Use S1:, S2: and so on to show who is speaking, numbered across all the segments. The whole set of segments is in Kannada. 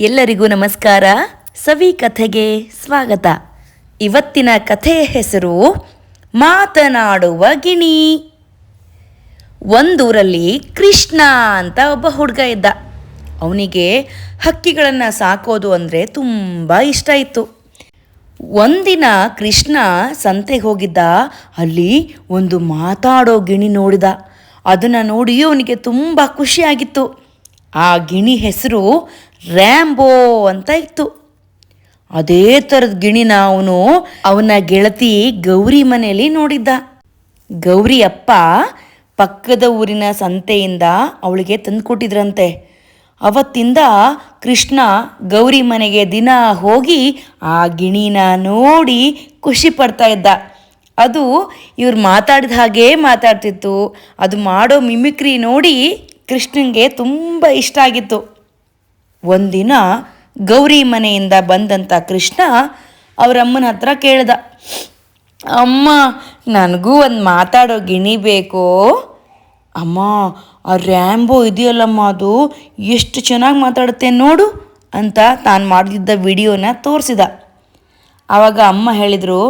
S1: ಎಲ್ಲರಿಗೂ ನಮಸ್ಕಾರ. ಸವಿ ಕಥೆಗೆ ಸ್ವಾಗತ. ಇವತ್ತಿನ ಕಥೆಯ ಹೆಸರು ಮಾತನಾಡುವ ಗಿಣಿ. ಒಂದೂರಲ್ಲಿ ಕೃಷ್ಣ ಅಂತ ಒಬ್ಬ ಹುಡುಗ ಇದ್ದ. ಅವನಿಗೆ ಹಕ್ಕಿಗಳನ್ನು ಸಾಕೋದು ಅಂದರೆ ತುಂಬ ಇಷ್ಟ ಇತ್ತು. ಒಂದಿನ ಕೃಷ್ಣ ಸಂತೆಗೆ ಹೋಗಿದ್ದ. ಅಲ್ಲಿ ಒಂದು ಮಾತಾಡೋ ಗಿಣಿ ನೋಡಿದ. ಅದನ್ನು ನೋಡಿ ಅವನಿಗೆ ತುಂಬ ಖುಷಿಯಾಗಿತ್ತು. ಆ ಗಿಣಿ ಹೆಸರು ರ್ಯಾಂಬೋ ಅಂತ ಇತ್ತು ಅದೇ ಥರದ ಗಿಣಿನ ಅವನು ಅವನ ಗೆಳತಿ ಗೌರಿ ಮನೆಯಲ್ಲಿ ನೋಡಿದ್ದ. ಗೌರಿ ಅಪ್ಪ ಪಕ್ಕದ ಊರಿನ ಸಂತೆಯಿಂದ ಅವಳಿಗೆ ತಂದುಕೊಟ್ಟಿದ್ರಂತೆ. ಅವತ್ತಿಂದ ಕೃಷ್ಣ ಗೌರಿ ಮನೆಗೆ ದಿನ ಹೋಗಿ ಆ ಗಿಣಿನ ನೋಡಿ ಖುಷಿ ಪಡ್ತಾ ಇದ್ದ. ಅದು ಇವ್ರು ಮಾತಾಡಿದ ಹಾಗೆ ಮಾತಾಡ್ತಿತ್ತು. ಅದು ಮಾಡೋ ಮಿಮಿಕ್ರಿ ನೋಡಿ ಕೃಷ್ಣನಿಗೆ ತುಂಬ ಇಷ್ಟ ಆಗಿತ್ತು. ಒಂದಿನ ಗೌರಿ ಮನೆಯಿಂದ ಬಂದಂಥ ಕೃಷ್ಣ ಅವರಮ್ಮನ ಹತ್ರ ಕೇಳ್ದ, ಅಮ್ಮ, ನನಗೂ ಒಂದು ಮಾತಾಡೋ ಗಿಣಿ ಬೇಕು. ಅಮ್ಮ, ಆ ರ್ಯಾಂಬೋ ಇದೆಯಲ್ಲಮ್ಮ ಅದು, ಎಷ್ಟು ಚೆನ್ನಾಗಿ ಮಾತಾಡುತ್ತೆ ನೋಡು, ಅಂತ ತಾನು ಮಾಡಿದ್ದ ವಿಡಿಯೋನ ತೋರಿಸಿದ. ಆವಾಗ ಅಮ್ಮ ಹೇಳಿದರು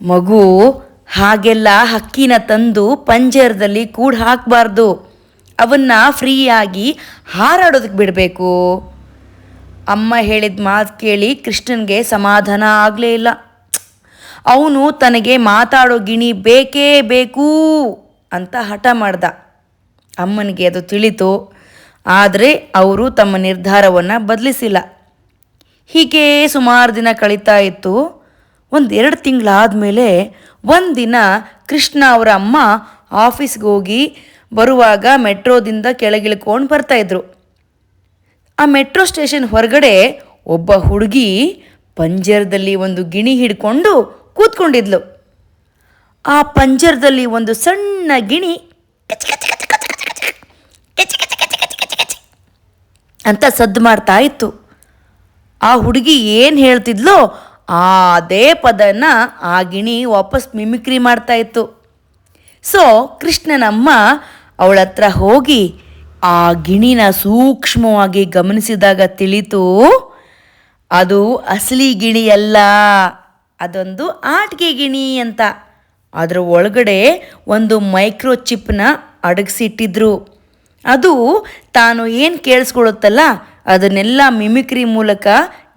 S1: ಮಗು ಹಾಗೆಲ್ಲ ಹಕ್ಕಿನ ತಂದು ಪಂಜರದಲ್ಲಿ ಕೂಡ್ ಹಾಕಬಾರ್ದು. ಅವನ್ನ ಫ್ರೀಯಾಗಿ ಹಾರಾಡೋದಕ್ಕೆ ಬಿಡಬೇಕು. ಅಮ್ಮ ಹೇಳಿದ ಮಾತು ಕೇಳಿ ಕೃಷ್ಣನಿಗೆ ಸಮಾಧಾನ ಆಗಲೇ ಇಲ್ಲ. ಅವನು ತನಗೆ ಮಾತಾಡೋ ಗಿಣಿ ಬೇಕೇ ಬೇಕು ಅಂತ ಹಠ ಮಾಡ್ದ. ಅಮ್ಮನಿಗೆ ಅದು ತಿಳಿತು. ಆದರೆ ಅವರು ತಮ್ಮ ನಿರ್ಧಾರವನ್ನು ಬದಲಿಸಿಲ್ಲ. ಹೀಗೆ ಸುಮಾರು ದಿನ ಕಳೀತಾ ಇತ್ತು. ಒಂದೆರಡು ತಿಂಗಳಾದಮೇಲೆ ಒಂದಿನ ಕೃಷ್ಣ ಅವರ ಅಮ್ಮ ಆಫೀಸ್ಗೆ ಹೋಗಿ ಬರುವಾಗ ಮೆಟ್ರೋದಿಂದ ಕೆಳಗಿಳ್ಕೊಂಡು ಬರ್ತಾಯಿದ್ರು ಆ ಮೆಟ್ರೋ ಸ್ಟೇಷನ್ ಹೊರಗಡೆ ಒಬ್ಬ ಹುಡುಗಿ ಪಂಜರದಲ್ಲಿ ಒಂದು ಗಿಣಿ ಹಿಡ್ಕೊಂಡು ಕೂತ್ಕೊಂಡಿದ್ಲು ಆ ಪಂಜರದಲ್ಲಿ ಒಂದು ಸಣ್ಣ ಗಿಣಿ ಅಂತ ಸದ್ದು ಮಾಡ್ತಾ ಇತ್ತು ಆ ಹುಡುಗಿ ಏನು ಹೇಳ್ತಿದ್ಲೋ ಅದೇ ಪದನ ಆ ಗಿಣಿ ವಾಪಸ್ ಮಿಮಿಕ್ರಿ ಮಾಡ್ತಾ ಇತ್ತು ಸೊ ಕೃಷ್ಣನಮ್ಮ ಅವಳ ಹತ್ರ ಹೋಗಿ ಆ ಗಿಣಿನ ಸೂಕ್ಷ್ಮವಾಗಿ ಗಮನಿಸಿದಾಗ ತಿಳಿತು, ಅದು ಅಸಲಿ ಗಿಣಿಯಲ್ಲ, ಅದೊಂದು ಆಟಿಕೆ ಗಿಣಿ ಅಂತ. ಅದರ ಒಳಗಡೆ ಒಂದು ಮೈಕ್ರೋ ಚಿಪ್ನ ಅಡಗಿಸಿಟ್ಟಿದ್ರು. ಅದು ತಾನು ಏನು ಕೇಳಿಸ್ಕೊಳುತ್ತಲ್ಲ ಅದನ್ನೆಲ್ಲ ಮಿಮಿಕ್ರಿ ಮೂಲಕ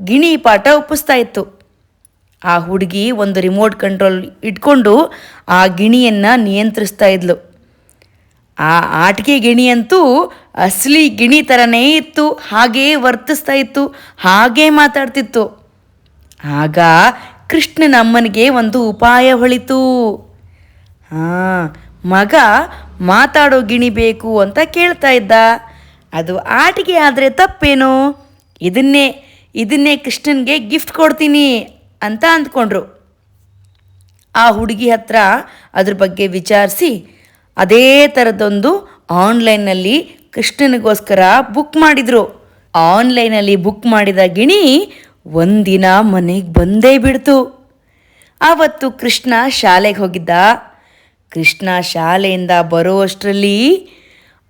S1: ಗಿಣಿ ಪಾಠ ಒಪ್ಪಿಸ್ತಾ ಇತ್ತು. ಆ ಹುಡುಗಿ ಒಂದು ರಿಮೋಟ್ ಕಂಟ್ರೋಲ್ ಇಟ್ಕೊಂಡು ಆ ಗಿಣಿಯನ್ನು ನಿಯಂತ್ರಿಸ್ತಾ ಇದ್ಲು. ಆ ಆಟಿಕೆ ಗಿಣಿಯಂತೂ ಅಸಲಿ ಗಿಣಿ ಥರನೇ ಇತ್ತು, ಹಾಗೇ ವರ್ತಿಸ್ತಾ ಇತ್ತು, ಹಾಗೇ ಮಾತಾಡ್ತಿತ್ತು. ಆಗ ಕೃಷ್ಣನ ಅಮ್ಮನಿಗೆ ಒಂದು ಉಪಾಯ ಹೊಳಿತು. ಹಾಂ, ಮಗ ಮಾತಾಡೋ ಗಿಣಿ ಬೇಕು ಅಂತ ಕೇಳ್ತಾ ಇದ್ದ. ಅದು ಆಟಿಕೆ ಆದರೆ ತಪ್ಪೇನು? ಇದನ್ನೇ ಇದನ್ನೇ ಕೃಷ್ಣನ್ಗೆ ಗಿಫ್ಟ್ ಕೊಡ್ತೀನಿ ಅಂತ ಅಂದ್ಕೊಂಡ್ರು. ಆ ಹುಡುಗಿ ಹತ್ರ ಅದ್ರ ಬಗ್ಗೆ ವಿಚಾರಿಸಿ ಅದೇ ಥರದ್ದೊಂದು ಆನ್ಲೈನ್ನಲ್ಲಿ ಕೃಷ್ಣನಿಗೋಸ್ಕರ ಬುಕ್ ಮಾಡಿದರು. ಆನ್ಲೈನಲ್ಲಿ ಬುಕ್ ಮಾಡಿದ ಗಿಣಿ ಒಂದಿನ ಮನೆಗೆ ಬಂದೇ ಬಿಡ್ತು. ಆವತ್ತು ಕೃಷ್ಣ ಶಾಲೆಗೆ ಹೋಗಿದ್ದ. ಕೃಷ್ಣ ಶಾಲೆಯಿಂದ ಬರೋಷ್ಟರಲ್ಲಿ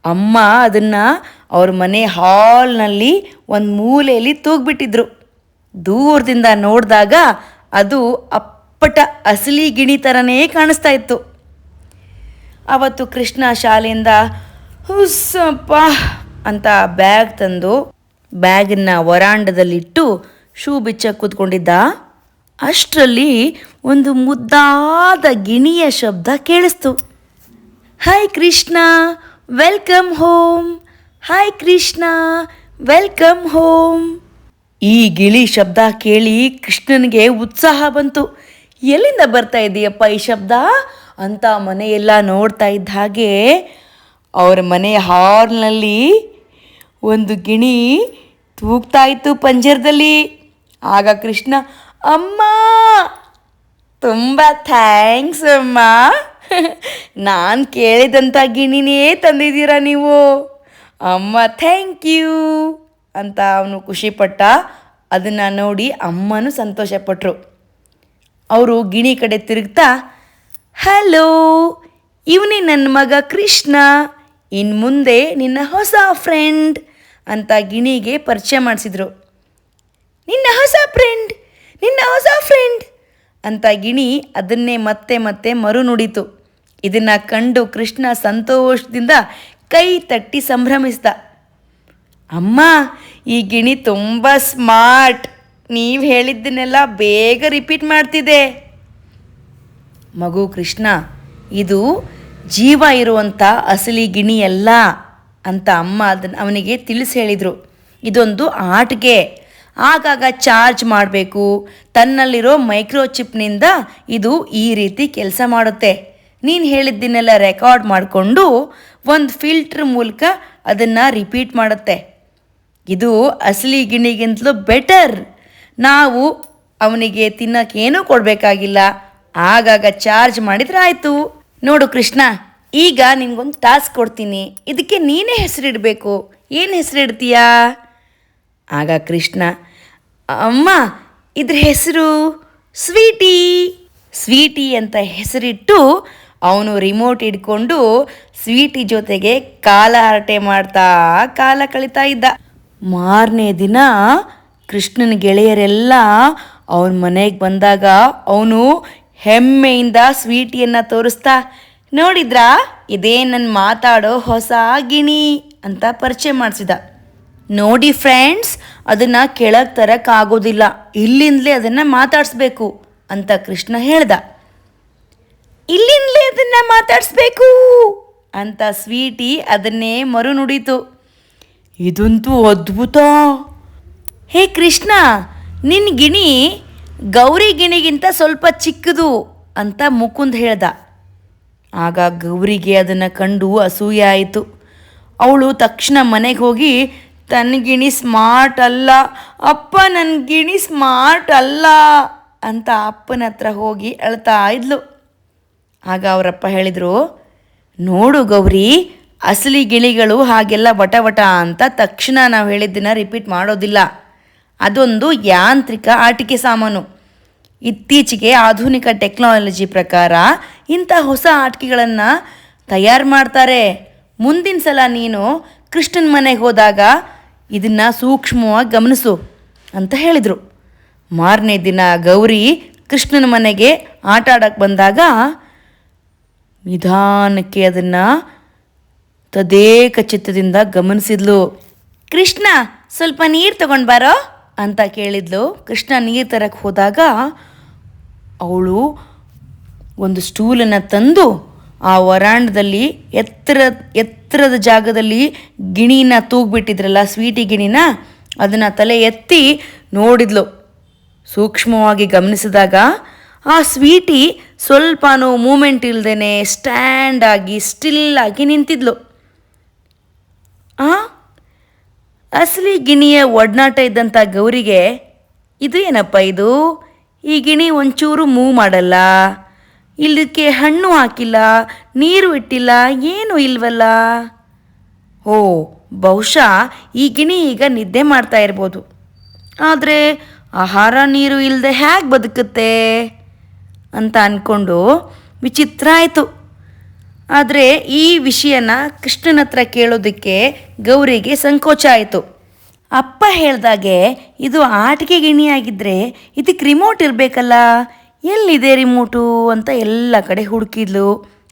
S1: ಅಮ್ಮ ಅದನ್ನು ಅವ್ರ ಮನೆ ಹಾಲ್ನಲ್ಲಿ ಒಂದು ಮೂಲೆಯಲ್ಲಿ ತೂಗ್ಬಿಟ್ಟಿದ್ರು. ದೂರದಿಂದ ನೋಡಿದಾಗ ಅದು ಅಪ್ಪಟ ಅಸಲಿ ಗಿಣಿ ಥರನೇ ಕಾಣಿಸ್ತಾ ಇತ್ತು. ಅವತ್ತು ಕೃಷ್ಣ ಶಾಲೆಯಿಂದ, ಹುಸ್ಸಪ್ಪ ಅಂತ ಬ್ಯಾಗ್ ತಂದು ಬ್ಯಾಗನ್ನ ವರಾಂಡದಲ್ಲಿಟ್ಟು ಶೂ ಬಿಚ್ಚ ಕೂತ್ಕೊಂಡಿದ್ದ. ಅಷ್ಟರಲ್ಲಿ ಒಂದು ಮುದ್ದಾದ ಗಿಣಿಯ ಶಬ್ದ ಕೇಳಿಸ್ತು. Hi Krishna, welcome home. Hi Krishna, welcome home. ಈ ಗಿಳಿ ಶಬ್ದ ಕೇಳಿ ಕೃಷ್ಣನಿಗೆ ಉತ್ಸಾಹ ಬಂತು. ಎಲ್ಲಿಂದ ಬರ್ತಾ ಇದೆಯಪ್ಪ ಈ ಶಬ್ದ? ಅಂತ ಮನೆಯೆಲ್ಲ ನೋಡ್ತಾ ಇದ್ದ ಹಾಗೆ ಅವರ ಮನೆಯ ಹಾರ್ನಲ್ಲಿ ಒಂದು ಗಿಣಿ ತೂಗ್ತಾ ಇತ್ತು ಪಂಜರದಲ್ಲಿ. ಆಗ ಕೃಷ್ಣ, ಅಮ್ಮ, ತುಂಬ ಥ್ಯಾಂಕ್ಸ್ ಅಮ್ಮ. ನಾನು ಕೇಳಿದಂಥ ಗಿಣಿನೇ ತಂದಿದ್ದೀರಾ ನೀವು? ಅಮ್ಮ ಥ್ಯಾಂಕ್ ಯು ಅಂತ ಅವನು ಖುಷಿಪಟ್ಟ ಅದನ್ನು ನೋಡಿ ಅಮ್ಮನೂ ಸಂತೋಷಪಟ್ಟರು ಅವರು ಗಿಣಿ ಕಡೆ ತಿರುಗ್ತಾ ಹಲೋ, ಇವನೇ ನನ್ನ ಮಗ ಕೃಷ್ಣ. ಇನ್ನು ಮುಂದೆ ನಿನ್ನ ಹೊಸ ಫ್ರೆಂಡ್ ಅಂತ ಗಿಣಿಗೆ ಪರಿಚಯ ಮಾಡಿಸಿದ್ರು. ನಿನ್ನ ಹೊಸ ಫ್ರೆಂಡ್ ನಿನ್ನ ಹೊಸ ಫ್ರೆಂಡ್ ಅಂತ ಗಿಣಿ ಅದನ್ನೇ ಮತ್ತೆ ಮತ್ತೆ ಮರು ನುಡಿತು. ಇದನ್ನು ಕಂಡು ಕೃಷ್ಣ ಸಂತೋಷದಿಂದ ಕೈ ತಟ್ಟಿ ಸಂಭ್ರಮಿಸಿದ. ಅಮ್ಮ, ಈ ಗಿಣಿ ತುಂಬ ಸ್ಮಾರ್ಟ್ ನೀವು ಹೇಳಿದ್ದನ್ನೆಲ್ಲ ಬೇಗ ರಿಪೀಟ್ ಮಾಡ್ತಿದೆ ಮಗು ಕೃಷ್ಣ, ಇದು ಜೀವ ಇರುವಂಥ ಅಸಲಿ ಗಿಣಿಯಲ್ಲ ಅಂತ ಅಮ್ಮ ಅದನ್ನು ಅವನಿಗೆ ತಿಳಿಸಿ ಹೇಳಿದರು. ಇದೊಂದು ಆಟಿಕೆ ಆಗಾಗ ಚಾರ್ಜ್ ಮಾಡಬೇಕು. ತನ್ನಲ್ಲಿರೋ ಮೈಕ್ರೋಚಿಪ್ನಿಂದ ಇದು ಈ ರೀತಿ ಕೆಲಸ ಮಾಡುತ್ತೆ. ನೀನು ಹೇಳಿದ್ದನ್ನೆಲ್ಲ ರೆಕಾರ್ಡ್ ಮಾಡಿಕೊಂಡು ಒಂದು ಫಿಲ್ಟ್ರ್ ಮೂಲಕ ಅದನ್ನು ರಿಪೀಟ್ ಮಾಡುತ್ತೆ. ಇದು ಅಸಲಿ ಗಿಣಿಗಿಂತಲೂ ಬೆಟರ್. ನಾವು ಅವನಿಗೆ ತಿನ್ನೋಕ್ಕೇನೂ ಕೊಡಬೇಕಾಗಿಲ್ಲ. ಆಗಾಗ ಚಾರ್ಜ್ ಮಾಡಿದ್ರೆ ಆಯಿತು ನೋಡು ಕೃಷ್ಣ, ಈಗ ನಿನ್ಗೊಂದು ಟಾಸ್ಕ್ ಕೊಡ್ತೀನಿ. ಇದಕ್ಕೆ ನೀನೇ ಹೆಸರಿಡಬೇಕು. ಏನು ಹೆಸರಿಡ್ತೀಯಾ? ಆಗ ಕೃಷ್ಣ, ಅಮ್ಮ, ಇದ್ರ ಹೆಸರು ಸ್ವೀಟಿ. ಸ್ವೀಟಿ ಅಂತ ಹೆಸರಿಟ್ಟು ಅವನು ರಿಮೋಟ್ ಇಟ್ಕೊಂಡು ಸ್ವೀಟಿ ಜೊತೆಗೆ ಕಾಲ ಹರಟೆ ಮಾಡ್ತಾ ಕಾಲ ಕಳೀತಾ ಇದ್ದ. ಮಾರನೇ ದಿನ ಕೃಷ್ಣನ ಗೆಳೆಯರೆಲ್ಲ ಅವನ ಮನೆಗೆ ಬಂದಾಗ ಅವನು ಹೆಮ್ಮೆಯಿಂದ ಸ್ವೀಟಿಯನ್ನು ತೋರಿಸ್ತಾ, ನೋಡಿದ್ರಾ? ಇದೇ ನನ್ನ ಮಾತಾಡೋ ಹೊಸ ಗಿಣಿ ಅಂತ ಪರಿಚಯ ಮಾಡಿಸಿದ. ನೋಡಿ ಫ್ರೆಂಡ್ಸ್, ಅದನ್ನು ಕೆಳಗೆ ತರೋಕ್ಕಾಗೋದಿಲ್ಲ ಇಲ್ಲಿಂದಲೇ ಅದನ್ನು ಮಾತಾಡಿಸ್ಬೇಕು ಅಂತ ಕೃಷ್ಣ ಹೇಳ್ದ. ಇಲ್ಲಿಂದಲೇ ಅದನ್ನು ಮಾತಾಡಿಸ್ಬೇಕು ಅಂತ ಸ್ವೀಟಿ ಅದನ್ನೇ ಮರು ನುಡಿತು ಇದಂತೂ ಅದ್ಭುತ! ಹೇ ಕೃಷ್ಣ ನಿನ್ನ ಗಿಣಿ ಗೌರಿ ಗಿಣಿಗಿಂತ ಸ್ವಲ್ಪ ಚಿಕ್ಕದು ಅಂತ ಮುಕುಂದ್ ಹೇಳ್ದ. ಆಗ ಗೌರಿಗೆ ಅದನ್ನು ಕಂಡು ಅಸೂಯೆ ಆಯಿತು. ಅವಳು ತಕ್ಷಣ ಮನೆಗೆ ಹೋಗಿ ತನ್ನ ಗಿಣಿ ಸ್ಮಾರ್ಟ್ ಅಲ್ಲ, ಅಪ್ಪ ನನ್ನ ಗಿಣಿ ಸ್ಮಾರ್ಟ್ ಅಲ್ಲ ಅಂತ ಅಪ್ಪನ ಹತ್ರ ಹೋಗಿ ಅಳ್ತಾ ಇದ್ಲು. ಆಗ ಅವರಪ್ಪ ಹೇಳಿದರು, ನೋಡು ಗೌರಿ, ಅಸಲಿ ಗಿಳಿಗಳು ಹಾಗೆಲ್ಲ ವಟ ವಟ ಅಂತ ತಕ್ಷಣ ನಾವು ಹೇಳಿದ್ದನ್ನು ರಿಪೀಟ್ ಮಾಡೋದಿಲ್ಲ. ಅದೊಂದು ಯಾಂತ್ರಿಕ ಆಟಿಕೆ ಸಾಮಾನು. ಇತ್ತೀಚೆಗೆ ಆಧುನಿಕ ಟೆಕ್ನಾಲಜಿ ಪ್ರಕಾರ ಇಂಥ ಹೊಸ ಆಟಿಕೆಗಳನ್ನು ತಯಾರು ಮಾಡ್ತಾರೆ. ಮುಂದಿನ ಸಲ ನೀನು ಕೃಷ್ಣನ ಮನೆಗೆ ಹೋದಾಗ ಇದನ್ನು ಸೂಕ್ಷ್ಮವಾಗಿ ಗಮನಿಸು ಅಂತ ಹೇಳಿದರು. ಮಾರನೇ ದಿನ ಗೌರಿ ಕೃಷ್ಣನ ಮನೆಗೆ ಆಟ ಆಡೋಕ್ಕೆ ಬಂದಾಗ ನಿಧಾನಕ್ಕೆ ಅದನ್ನು ತದೇಕ ಚಿತ್ತದಿಂದ ಗಮನಿಸಿದ್ಲು. ಕೃಷ್ಣ, ಸ್ವಲ್ಪ ನೀರು ತಗೊಂಡು ಬಾರೋ? ಅಂತ ಕೇಳಿದ್ಲು. ಕೃಷ್ಣ ನೀರು ತರಕ್ಕೆ ಹೋದಾಗ ಅವಳು ಒಂದು ಸ್ಟೂಲನ್ನು ತಂದು ಆ ವರಾಂಡದಲ್ಲಿ ಎತ್ತರ, ಎತ್ತರದ ಜಾಗದಲ್ಲಿ ಗಿಣಿನ ತೂಗ್ಬಿಟ್ಟಿದ್ರಲ್ಲ, ಸ್ವೀಟಿ ಗಿಣಿನ, ಅದನ್ನು ತಲೆ ಎತ್ತಿ ನೋಡಿದ್ಲು. ಸೂಕ್ಷ್ಮವಾಗಿ ಗಮನಿಸಿದಾಗ ಆ ಸ್ವೀಟಿ ಸ್ವಲ್ಪನೂ ಮೂಮೆಂಟ್ ಇಲ್ಲದೇನೆ ಸ್ಟ್ಯಾಂಡ್ ಆಗಿ, ಸ್ಟಿಲ್ ಆಗಿ ನಿಂತಿದ್ಲು. ಆ ಅಸಲಿ ಗಿಣಿಯ ಒಡನಾಟ ಇದ್ದಂಥ ಗೌರಿಗೆ ಇದು ಏನಪ್ಪ ಇದು? ಈ ಗಿಣಿ ಒಂಚೂರು ಮೂವ್ ಮಾಡಲ್ಲ. ಇಲ್ಲಕ್ಕೆ ಹಣ್ಣು ಹಾಕಿಲ್ಲ, ನೀರು ಇಟ್ಟಿಲ್ಲ, ಏನು ಇಲ್ವಲ್ಲ? ಓ ಬಹುಶಃ ಈ ಗಿಣಿ ಈಗ ನಿದ್ದೆ ಮಾಡ್ತಾ ಇರ್ಬೋದು. ಆದರೆ ಆಹಾರ, ನೀರು ಇಲ್ಲದೆ ಹೇಗೆ ಬದುಕುತ್ತೆ? ಅಂತ ಅಂದ್ಕೊಂಡು ವಿಚಿತ್ರ ಆಯಿತು. ಆದರೆ ಈ ವಿಷಯನ ಕೃಷ್ಣನ ಹತ್ರ ಕೇಳೋದಕ್ಕೆ ಗೌರಿಗೆ ಸಂಕೋಚ ಆಯಿತು. ಅಪ್ಪ ಹೇಳ್ದಾಗೆ, ಇದು ಆಟಿಕೆ ಗಿಣಿಯಾಗಿದ್ದರೆ ಇದಕ್ಕೆ ರಿಮೋಟ್ ಇರಬೇಕಲ್ಲ. ಎಲ್ಲಿದೆ ರಿಮೋಟು ಅಂತ ಎಲ್ಲ ಕಡೆ ಹುಡುಕಿದ್ಲು.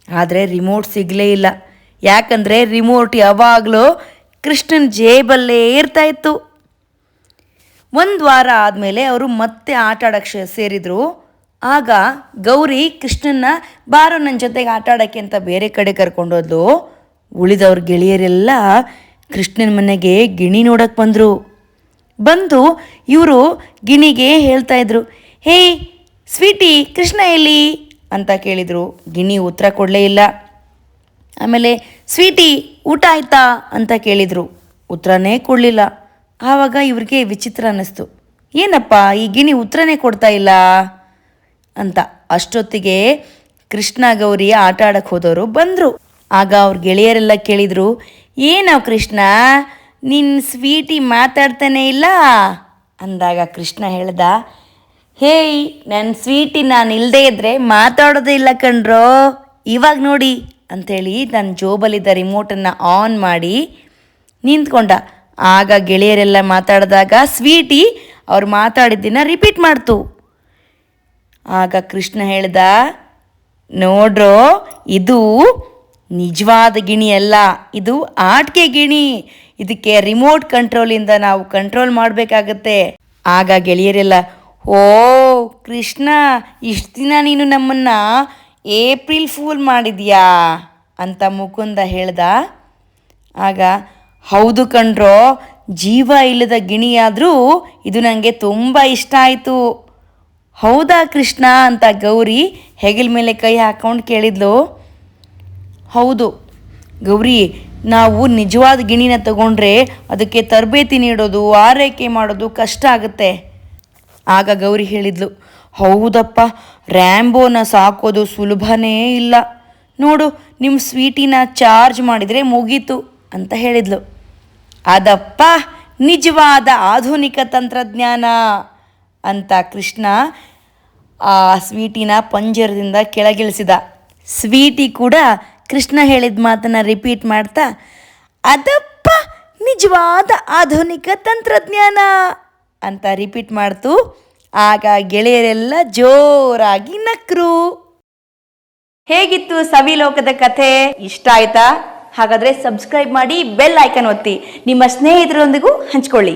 S1: ಆದರೆ ರಿಮೋಟ್ ಸಿಗಲೇ ಇಲ್ಲ. ಯಾಕಂದರೆ ರಿಮೋಟ್ ಯಾವಾಗಲೂ ಕೃಷ್ಣನ ಜೇಬಲ್ಲೇ ಇರ್ತಾ ಇತ್ತು. ಒಂದು ವಾರ ಆದಮೇಲೆ ಅವರು ಮತ್ತೆ ಆಟ ಆಡೋಕ್ಕೆ ಸೇರಿದರು. ಆಗ ಗೌರಿ ಕೃಷ್ಣನ್ನ ಬಾರೋ ನನ್ನ ಜೊತೆಗೆ ಆಟ ಆಡೋಕ್ಕೆ ಅಂತ ಬೇರೆ ಕಡೆ ಕರ್ಕೊಂಡೋದ್ಲು ಉಳಿದವ್ರ ಗೆಳೆಯರೆಲ್ಲ ಕೃಷ್ಣನ ಮನೆಗೆ ಗಿಣಿ ನೋಡಕ್ಕೆ ಬಂದರು. ಬಂದು ಇವರು ಗಿಣಿಗೆ ಹೇಳ್ತಾ ಇದ್ರು, ಹೇ, ಸ್ವೀಟಿ, ಕೃಷ್ಣ ಎಲ್ಲಿ? ಅಂತ ಕೇಳಿದರು. ಗಿಣಿ ಉತ್ತರ ಕೊಡಲೇ ಇಲ್ಲ. ಆಮೇಲೆ, ಸ್ವೀಟಿ, ಊಟ ಆಯ್ತಾ? ಅಂತ ಕೇಳಿದರು. ಉತ್ತರನೇ ಕೊಡಲಿಲ್ಲ. ಆವಾಗ ಇವ್ರಿಗೆ ವಿಚಿತ್ರ ಅನ್ನಿಸ್ತು. ಏನಪ್ಪ, ಈ ಗಿಣಿ ಉತ್ತರನೇ ಕೊಡ್ತಾ ಇಲ್ಲ? ಅಂತ. ಅಷ್ಟೊತ್ತಿಗೆ ಕೃಷ್ಣ ಗೌರಿ ಆಟ ಆಡಕ್ಕೆ ಹೋದವರು ಬಂದರು. ಆಗ ಅವ್ರ ಗೆಳೆಯರೆಲ್ಲ ಕೇಳಿದರು ಏನವ್ ಕೃಷ್ಣ ನಿನ್ನ ಸ್ವೀಟಿ ಮಾತಾಡ್ತಾನೆ ಇಲ್ಲ? ಅಂದಾಗ ಕೃಷ್ಣ ಹೇಳ್ದ, ಹೇಯ್ ನನ್ನ ಸ್ವೀಟಿ ನಾನು ಇಲ್ಲದೇ ಇದ್ದರೆ ಮಾತಾಡೋದೇ ಇಲ್ಲ ಕಣ್ರೋ, ಇವಾಗ ನೋಡಿ ಅಂಥೇಳಿ ನನ್ನ ಜೋಬಲ್ಲಿದ್ದ ರಿಮೋಟನ್ನು ಆನ್ ಮಾಡಿ ನಿಂತ್ಕೊಂಡ. ಆಗ ಗೆಳೆಯರೆಲ್ಲ ಮಾತಾಡಿದಾಗ ಸ್ವೀಟಿ ಅವ್ರು ಮಾತಾಡಿದ್ದನ್ನ ರಿಪೀಟ್ ಮಾಡ್ತು. ಆಗ ಕೃಷ್ಣ ಹೇಳ್ದ, ನೋಡ್ರೋ, ಇದು ನಿಜವಾದ ಗಿಣಿ ಅಲ್ಲ. ಇದು ಆಟಿಕೆ ಗಿಣಿ. ಇದಕ್ಕೆ ರಿಮೋಟ್ ಕಂಟ್ರೋಲಿಂದ ನಾವು ಕಂಟ್ರೋಲ್ ಮಾಡಬೇಕಾಗತ್ತೆ. ಆಗ ಗೆಳೆಯರೆಲ್ಲ, ಓ ಕೃಷ್ಣ, ಇಷ್ಟು ದಿನ ನೀನು ನಮ್ಮನ್ನ ಏಪ್ರಿಲ್ ಫೂಲ್ ಮಾಡಿದ್ಯಾ? ಅಂತ ಮುಕುಂದ ಹೇಳ್ದ. ಆಗ, ಹೌದು ಕಣ್ರೋ, ಜೀವ ಇಲ್ಲದ ಗಿಣಿಯಾದರೂ ಇದು ನನಗೆ ತುಂಬ ಇಷ್ಟ ಆಯಿತು. ಹೌದಾ ಕೃಷ್ಣ? ಅಂತ ಗೌರಿ ಹೆಗಲ ಮೇಲೆ ಕೈ ಹಾಕ್ಕೊಂಡು ಕೇಳಿದ್ಲು. ಹೌದು. ಗೌರಿ, ನಾವು ನಿಜವಾದ ಗಿಣಿನ ತಗೊಂಡ್ರೆ ಅದಕ್ಕೆ ತರಬೇತಿ ನೀಡೋದು, ಆರೈಕೆ ಮಾಡೋದು ಕಷ್ಟ ಆಗುತ್ತೆ. ಆಗ ಗೌರಿ ಹೇಳಿದ್ಲು, ಹೌದಪ್ಪ, ರ್ಯಾಂಬೋನ ಸಾಕೋದು ಸುಲಭನೇ ಇಲ್ಲ. ನೋಡು ನಿಮ್ಮ ಸ್ವೀಟಿನ ಚಾರ್ಜ್ ಮಾಡಿದರೆ ಮುಗೀತು ಅಂತ ಹೇಳಿದ್ಲು. ಅದಪ್ಪ, ನಿಜವಾದ ಆಧುನಿಕ ತಂತ್ರಜ್ಞಾನ ಅಂತ ಕೃಷ್ಣ ಆ ಸ್ವೀಟಿನ ಪಂಜರದಿಂದ ಕೆಳಗಿಳಿಸಿದ. ಸ್ವೀಟಿ ಕೂಡ ಕೃಷ್ಣ ಹೇಳಿದ ಮಾತನ್ನು ರಿಪೀಟ್ ಮಾಡ್ತಾ, ಅದಪ್ಪ, ನಿಜವಾದ ಆಧುನಿಕ ತಂತ್ರಜ್ಞಾನ ಅಂತ ರಿಪೀಟ್ ಮಾಡ್ತು. ಆಗ ಗೆಳೆಯರೆಲ್ಲ ಜೋರಾಗಿ ನಕ್ರು. ಹೇಗಿತ್ತು ಸವಿಲೋಕದ ಕಥೆ? ಇಷ್ಟ ಆಯ್ತಾ? ಹಾಗಾದ್ರೆ ಸಬ್ಸ್ಕ್ರೈಬ್ ಮಾಡಿ ಬೆಲ್ ಐಕನ್ ಒತ್ತಿ. ನಿಮ್ಮ ಸ್ನೇಹಿತರೊಂದಿಗೂ ಹಂಚ್ಕೊಳ್ಳಿ.